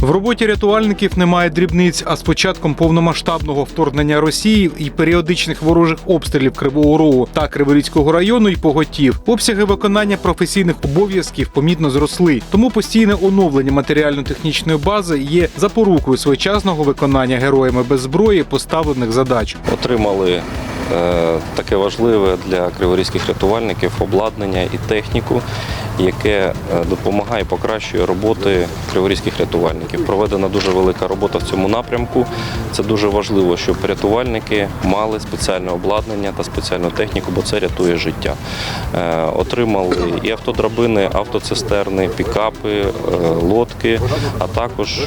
В роботі рятувальників немає дрібниць, а з початком повномасштабного вторгнення Росії і періодичних ворожих обстрілів Кривого Рогу та Криворізького району й поготів. Обсяги виконання професійних обов'язків помітно зросли. Тому постійне оновлення матеріально-технічної бази є запорукою своєчасного виконання героями без зброї поставлених задач. Отримали е, таке важливе для криворізьких рятувальників обладнання і техніку, яке е, допомагає покращує роботи криворізьких рятувальників. Проведена дуже велика робота в цьому напрямку. Це дуже важливо, щоб рятувальники мали спеціальне обладнання та спеціальну техніку, бо це рятує життя. Е, Отримали і автодрабини, автоцистерни, пікапи, е, лодки, а також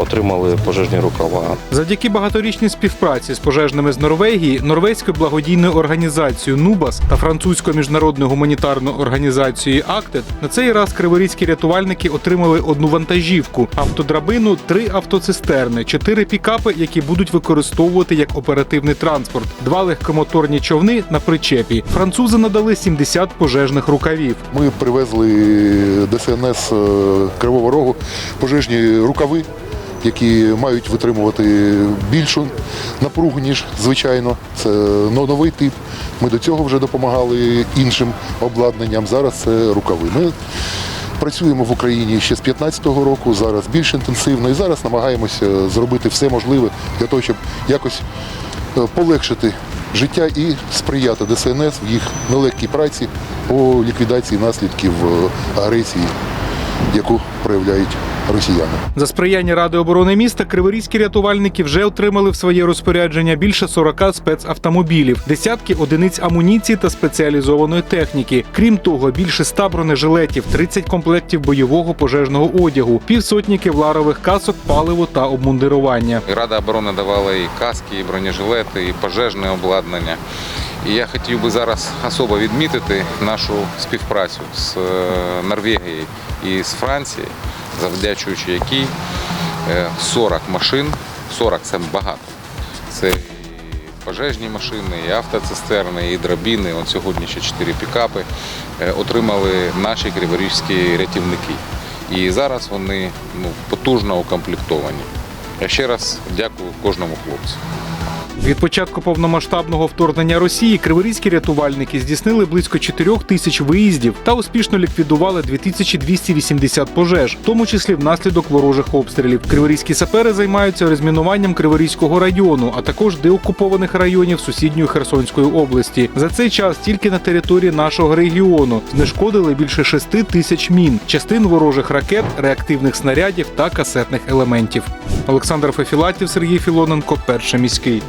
отримали пожежні рукава. Завдяки багаторічній співпраці з пожежними з Норвегії, норвезькою благодійною організацією Нубас та французькою міжнародною гуманітарною організацією На цей раз криворізькі рятувальники отримали одну вантажівку, автодрабину, три автоцистерни, чотири пікапи, які будуть використовувати як оперативний транспорт, два легкомоторні човни на причепі. Французи надали 70 пожежних рукавів. Ми привезли ДСНС е, Кривого Рогу пожежні рукави, які мають витримувати більшу напругу, ніж звичайно. Це новий тип. Ми до цього вже допомагали іншим обладнанням. Зараз це рукави. Ми працюємо в Україні ще з 15-го року, зараз більш інтенсивно і зараз намагаємося зробити все можливе для того, щоб якось е, полегшити життя і сприяти ДСНС в їх нелегкій праці по ліквідації наслідків е, агресії, яку проявляють росіяни. За сприяння Ради оборони міста криворізькі рятувальники вже отримали в своє розпорядження більше 40 спецавтомобілів, десятки одиниць амуніції та спеціалізованої техніки. Крім того, більше 100 бронежилетів, 30 комплектів бойового пожежного одягу, півсотні кевларових касок, паливо та обмундирування. Рада оборони давала і каски, і бронежилети, і пожежне обладнання. І я хотів би зараз особо відмітити нашу співпрацю з е, Норвегією і з Францією, завдячуючи якій е, 40 машин, 40 це багато. Це і пожежні машини, і автоцистерни, і драбіни. От сьогодні ще 4 пікапи е, отримали наші криворізькі рятівники. І зараз вони ну, потужно укомплектовані. Я ще раз дякую кожному хлопцю. Від початку повномасштабного вторгнення Росії криворізькі рятувальники здійснили близько 4 тисяч виїздів та успішно ліквідували 2280 пожеж, в тому числі внаслідок ворожих обстрілів. Криворізькі сапери займаються розмінуванням Криворізького району, а також деокупованих районів сусідньої Херсонської області. За цей час тільки на території нашого регіону знешкодили більше 6 тисяч мін, частин ворожих ракет, реактивних снарядів та касетних елементів. Олександр Фефілатів, Сергій Філоненко, перший міський.